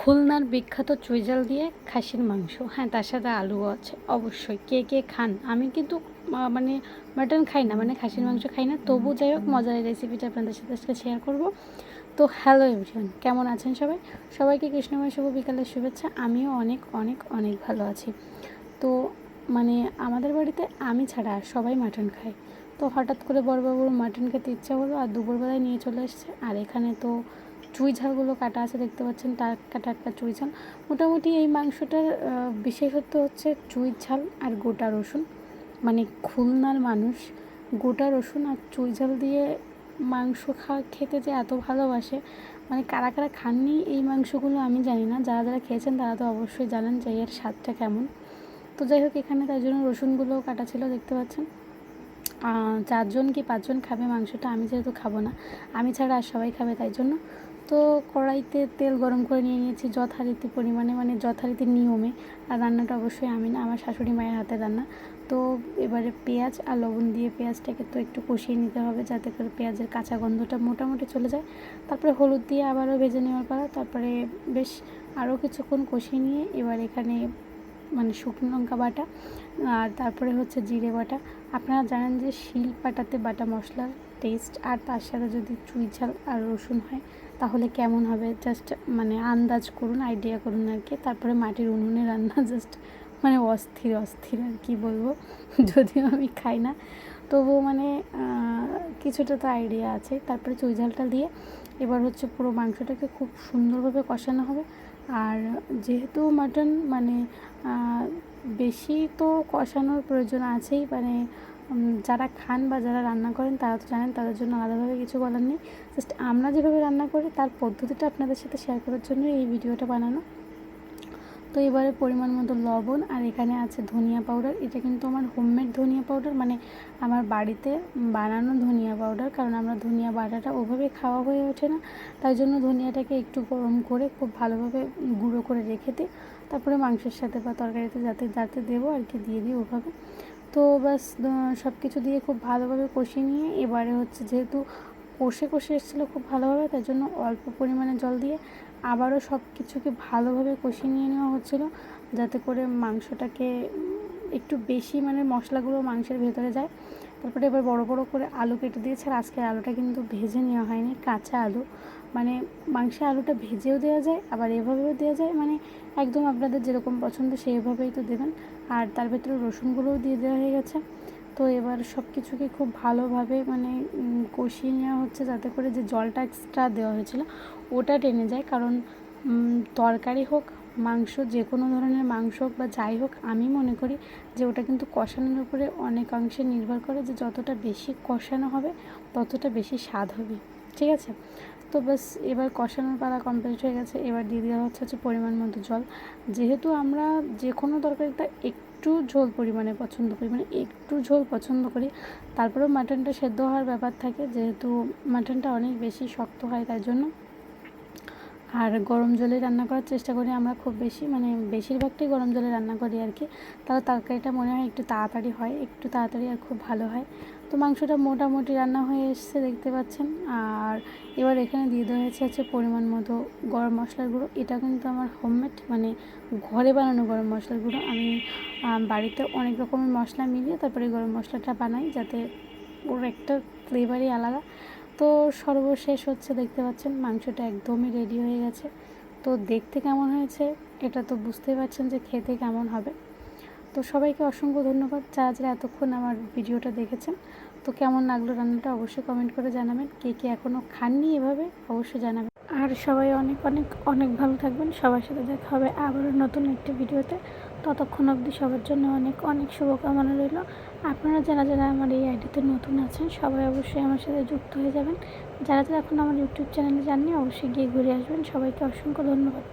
খুলনার বিখ্যাত চুইঝাল দিয়ে খাসির মাংস। হ্যাঁ তার সাথে আলুও আছে, অবশ্যই। কে কে খান? আমি কিন্তু মানে মাটন খাই না মানে খাসির মাংস খাই না। তবু যাই হোক, মজার এই রেসিপিটা আপনাদের সাথে আজকে শেয়ার করব। তো হ্যালো এভরিওয়ান কেমন আছেন সবাই? সবাইকে কৃষ্ণময় শুভ বিকালের শুভেচ্ছা। আমিও অনেক অনেক অনেক ভালো আছি। তো মানে আমাদের বাড়িতে আমি ছাড়া সবাই মাটন খায়। তো হঠাৎ করে বড় বড়বাবুর মাটন খেতে ইচ্ছা হলো আর দুপুরবেলায় নিয়ে চলে এসছে। আর এখানে তো চুই ঝালগুলো কাটা আছে, দেখতে পাচ্ছেন টাটকা টাটকা চুই ঝাল। মোটামুটি এই মাংসটার বিশেষত্ব হচ্ছে চুই ঝাল আর গোটা রসুন। মানে খুলনার মানুষ গোটা রসুন আর চুই ঝাল দিয়ে মাংস খাওয়া খেতে যে এত ভালোবাসে মানে কারা কারা খাননি এই মাংসগুলো আমি জানি না। যারা যারা খেয়েছেন তারা তো অবশ্যই জানেন যে এর স্বাদটা কেমন। তো যাই হোক, এখানে তার জন্য রসুনগুলোও কাটা ছিল, দেখতে পাচ্ছেন। চারজন কি পাঁচজন খাবে মাংসটা? আমি যেহেতু খাব না। আমি ছাড়া আর সবাই খাবে, তাই জন্য। তো কড়াইতে তেল গরম করে নিয়ে নিয়েছি যথারীতি পরিমাণে মানে যথারীতি নিয়মে। আর রান্নাটা অবশ্যই আমি না, আমার শাশুড়ি মায়ের হাতে রান্না। তো এবারে পেঁয়াজ আর লবণ দিয়ে পেঁয়াজটাকে তো একটু কষিয়ে নিতে হবে যাতে করে পেঁয়াজের কাঁচা গন্ধটা মোটামুটি চলে যায়। তারপরে হলুদ দিয়ে আবারও ভেজে নেওয়ার পর তারপরে বেশ আরও কিছুক্ষণ কষিয়ে নিয়ে এবার এখানে মানে শুকনো লঙ্কা বাটা, আর তারপরে হচ্ছে জিরে বাটা। আপনারা জানেন যে শিল পাটাতে বাটা মশলার টেস্ট আর তার সাথে যদি চুই ঝাল আর রসুন হয়, তাহলে কেমন হবে? জাস্ট মানে আন্দাজ করুন আইডিয়া করুন আর কি। তারপরে মাটির উনুনে রান্না জাস্ট মানে অস্থির অস্থির আর কি বলব। যদিও আমি খাই না। তবুও মানে কিছুটা তো আইডিয়া আছে। তারপরে চুই ঝালটা দিয়ে এবার হচ্ছে পুরো মাংসটাকে খুব সুন্দরভাবে কষানো হবে। আর যেহেতু মাটন মানে বেশি তো কষানোর প্রয়োজন আছেই মানে যারা খান বা যারা রান্না করেন তারা তো জানেন, তাদের জন্য আলাদাভাবে কিছু বলার নেই। জাস্ট আমরা যেভাবে রান্না করি, তার পদ্ধতিটা আপনাদের সাথে শেয়ার করার জন্য এই ভিডিওটা বানানো। তো এবারে পরিমাণ মতো লবণ আর এখানে আছে ধনিয়া পাউডার। এটা কিন্তু আমার হোমমেড ধনিয়া পাউডার মানে আমার বাড়িতে বানানো ধনিয়া পাউডার, কারণ আমরা ধনিয়া বাটাটা ওভাবে খাওয়া হয়ে ওঠে না। তাই জন্য ধনিয়াটাকে একটু গরম করে খুব ভালোভাবে গুঁড়ো করে রেখে দিই। তারপরে মাংসের সাথে বা তরকারিতে যাতে যাতে দেবো আর কি, দিয়ে দিই ওভাবে। তো বাস সব কিছু দিয়ে খুব ভালোভাবে কষিয়ে নিয়ে এবারে হচ্ছে যেহেতু কষে কষে এসেছিল খুব ভালোভাবে তার জন্য অল্প পরিমাণে জল দিয়ে আবারও সব কিছুকে ভালোভাবে কষিয়ে নিয়ে নেওয়া হচ্ছিল, যাতে করে মাংসটাকে একটু বেশি মানে মশলাগুলো মাংসের ভেতরে যায়। তারপরে এবার বড় বড় করে আলু কেটে দিয়েছে, আর আজকের আলুটা কিন্তু ভেজে নেওয়া হয়নি, কাঁচা আলু। মানে মাংসে আলুটা ভেজেও দেওয়া যায়, আবার এভাবেও দেওয়া যায় মানে একদম আপনাদের যেরকম পছন্দ সেইভাবেই তো দেবেন। আর তার ভেতরে রসুনগুলোও দিয়ে দেওয়া হয়ে গেছে। তো এবার সব কিছুকে খুব ভালোভাবে মানে কষিয়ে নেওয়া হচ্ছে যাতে করে যে জলটা এক্সট্রা দেওয়া হয়েছিল, ওটা টেনে যায়। কারণ তরকারি হোক, মাংস, যে কোনো ধরনের মাংস হোক বা যাই হোক, আমি মনে করি যে ওটা কিন্তু কষানোর উপরে অনেকাংশে নির্ভর করে যে যতটা বেশি কষানো হবে, ততটা বেশি স্বাদ হবে। ঠিক আছে? তো ব্যাস, এবার কষানোর পালা কমপ্লিট হয়ে গেছে। এবার দিয়ে দেওয়া হচ্ছে হচ্ছে পরিমাণ মতো জল। যেহেতু আমরা যে কোনো তরকারিটা একটু ঝোল পরিমাণে পছন্দ করি মানে একটু ঝোল পছন্দ করি। তারপরেও মাটনটা সেদ্ধ হওয়ার ব্যাপার থাকে, যেহেতু মাটনটা অনেক বেশি শক্ত হয়, তাই জন্য আর গরম জলে রান্না করার চেষ্টা করি আমরা খুব বেশি মানে বেশিরভাগটাই গরম জলে রান্না করি আর কি। তাহলে তরকারিটা মনে হয় একটু তাড়াতাড়ি হয়, একটু তাড়াতাড়ি আর খুব ভালো হয়। তো মাংসটা মোটামুটি রান্না হয়ে এসছে দেখতে পাচ্ছেন। আর এবার এখানে দিয়ে দেওয়া হয়েছে হচ্ছে পরিমাণ মতো গরম মশলার গুঁড়ো। এটা কিন্তু আমার হোমমেড মানে ঘরে বানানো গরম মশলার গুঁড়ো। আমি বাড়িতে অনেক রকমের মশলা মিলিয়ে তারপরে গরম মশলাটা বানাই যাতে ওর একটা ফ্লেভারই আলাদা। তো সর্বশেষ হচ্ছে দেখতে পাচ্ছেন, মাংসটা একদমই রেডি হয়ে গেছে। তো দেখতে কেমন হয়েছে, এটা তো বুঝতেই পারছেন যে খেতে কেমন হবে। তো সবাইকে অসংখ্য ধন্যবাদ যারা যারা এতক্ষণ আমার ভিডিওটা দেখেছেন। তো কেমন লাগল রান্নাটা অবশ্যই কমেন্ট করে জানাবেন, কে কে এখনও খাননি এভাবে অবশ্যই জানাবেন। আর সবাই অনেক অনেক অনেক ভালো থাকবেন। সবার সাথে দেখা হবে আবারও নতুন একটি ভিডিওতে। ততক্ষণ অবধি সবার জন্য অনেক অনেক শুভকামনা রইল। আপনারা যারা যারা আমার এই আইডিতে নতুন আছেন, সবাই অবশ্যই আমার সাথে যুক্ত হয়ে যাবেন। যারা যারা এখন আমার ইউটিউব চ্যানেলে যাননি, অবশ্যই গিয়ে ঘুরে আসবেন। সবাইকে অসংখ্য ধন্যবাদ।